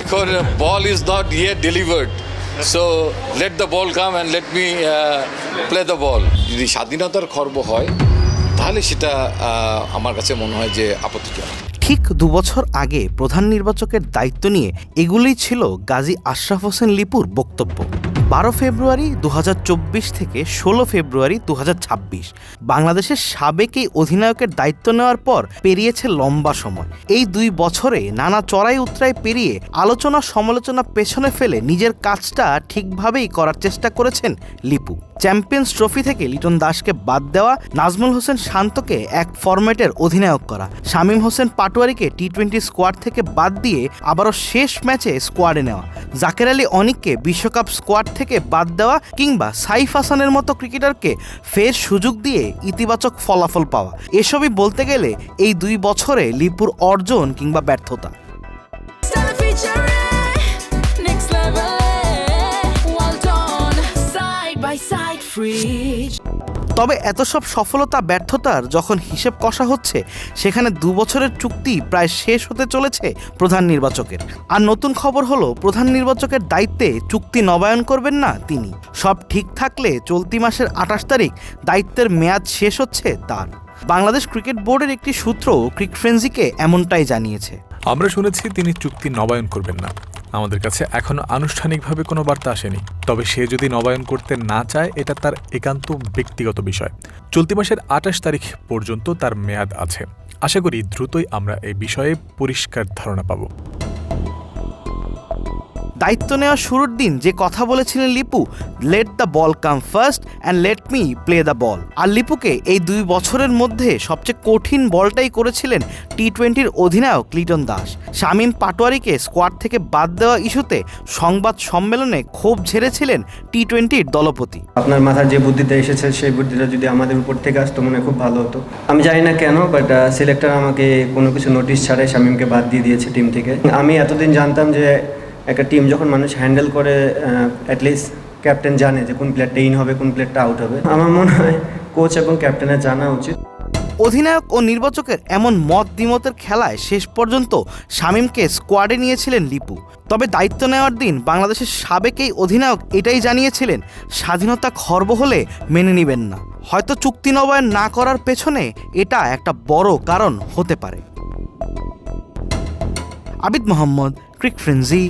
এখন ball is not yet delivered so let the ball come and let me play the ball যদি স্বাধীনতার খর্ব হয়, তাহলে সেটা আমার কাছে মনে হয় যে আপত্তিজনক ঠিক দুবছর আগে প্রধান নির্বাচকের দায়িত্ব নিয়ে এগুলোই ছিল গাজী আশরাফ হোসেন লিপুর বক্তব্য। বারো ফেব্রুয়ারি দু হাজার চব্বিশ থেকে ষোলো ফেব্রুয়ারি দু হাজার ছাব্বিশ। বাংলাদেশের সাবেক এই অধিনায়কের দায়িত্ব নেওয়ার পর পেরিয়েছে লম্বা সময়। এই দুই বছরে নানা চড়াই উতরাই পেরিয়ে আলোচনা সমালোচনা পেছনে ফেলে নিজের কাজটা ঠিকভাবেই করার চেষ্টা করেছেন লিপু। চ্যাম্পিয়ন্স ট্রফি থেকে লিটন দাসকে বাদ দেওয়া, নাজমুল হোসেন শান্তকে এক ফরম্যাটের অধিনায়ক করা, শামীম হোসেন পাটোয়ারিকে টি টোয়েন্টি স্কোয়াড থেকে বাদ দিয়ে আবারও শেষ ম্যাচে স্কোয়াডে নেওয়া, জাকের আলী অনিককে বিশ্বকাপ স্কোয়াড থেকে বাদ দেওয়া কিংবা সাইফ হাসানের মতো ক্রিকেটারকে ফের সুযোগ দিয়ে ইতিবাচক ফলাফল পাওয়া। এসবই বলতে গেলে এই দুই বছরে লিপুর অর্জন কিংবা ব্যর্থতা। তবে এত সব সফলতা ব্যর্থতার যখন হিসেব কষা হচ্ছে সেখানে দু বছরের চুক্তি প্রায় শেষ হতে চলেছে প্রধান নির্বাচকের। আর নতুন খবর হলো প্রধান নির্বাচকের দায়িত্বে চুক্তি নবায়ন করবেন না তিনি। সব ঠিক থাকলে চলতি মাসের আঠাশ তারিখ দায়িত্বের মেয়াদ শেষ হচ্ছে তার। বাংলাদেশ ক্রিকেট বোর্ডের একটি সূত্র ক্রিক ফ্রেন্সিকে এমনটাই জানিয়েছে। আমরা শুনেছি তিনি চুক্তি নবায়ন করবেন না। আমাদের কাছে এখনও আনুষ্ঠানিকভাবে কোনো বার্তা আসেনি। তবে সে যদি নবায়ন করতে না চায়, এটা তার একান্ত ব্যক্তিগত বিষয়। চলতি মাসের আঠাশ তারিখ পর্যন্ত তার মেয়াদ আছে। আশা করি দ্রুতই আমরা এই বিষয়ে পরিষ্কার ধারণা পাব। দায়িত্ব নেওয়ার শুরুর দিন যে কথা বলেছিলেন Lipu let the ball come first and let me play the ball আর লিপুকে এই দুই বছরের মধ্যে সবচেয়ে কঠিন বলটাই করেছিলেন টি টোয়েন্টির অধিনায়ক লিটন দাস। শামীম পাটোয়ারিকে স্কোয়াড থেকে বাদ দেওয়া ইস্যুতে সংবাদ সম্মেলনে ক্ষোভ ঝেড়েছিলেন টি টোয়েন্টির দলপতি। আপনার মাথার যে বুদ্ধিটা এসেছে, সেই বুদ্ধিটা যদি আমাদের উপর থেকে আসতো, মনে খুব ভালো হতো। আমি জানি না কেন বাট সিলেক্টর আমাকে কোনো কিছু নোটিশ ছাড়াই শামীমকে বাদ দিয়ে দিয়েছে টিম থেকে। আমি এতদিন জানতাম যে একটা টিম যখন মানুষ হ্যান্ডেল করে অ্যাটলিস্ট ক্যাপ্টেন জানে যে কোন প্লেয়ারটা ইন হবে, কোন প্লেয়ারটা আউট হবে। আমার মনে হয় কোচ এবং ক্যাপ্টেনের জানা উচিত। অধিনায়ক ও নির্বাচকের এমন মত দ্বিমতের খেলায় শেষ পর্যন্ত শামীমকে স্কোয়াডে নিয়েছিলেন লিপু। তবে দায়িত্ব নেওয়ার দিন বাংলাদেশের সাবেক এই অধিনায়ক এটাই জানিয়েছিলেন, স্বাধীনতা খর্ব হলে মেনে নেবেন না। হয়তো চুক্তি নবায়ন না করার পেছনে এটা একটা বড় কারণ হতে পারে। আবিদ মোহাম্মদ, ক্রিক ফ্রেন্সি।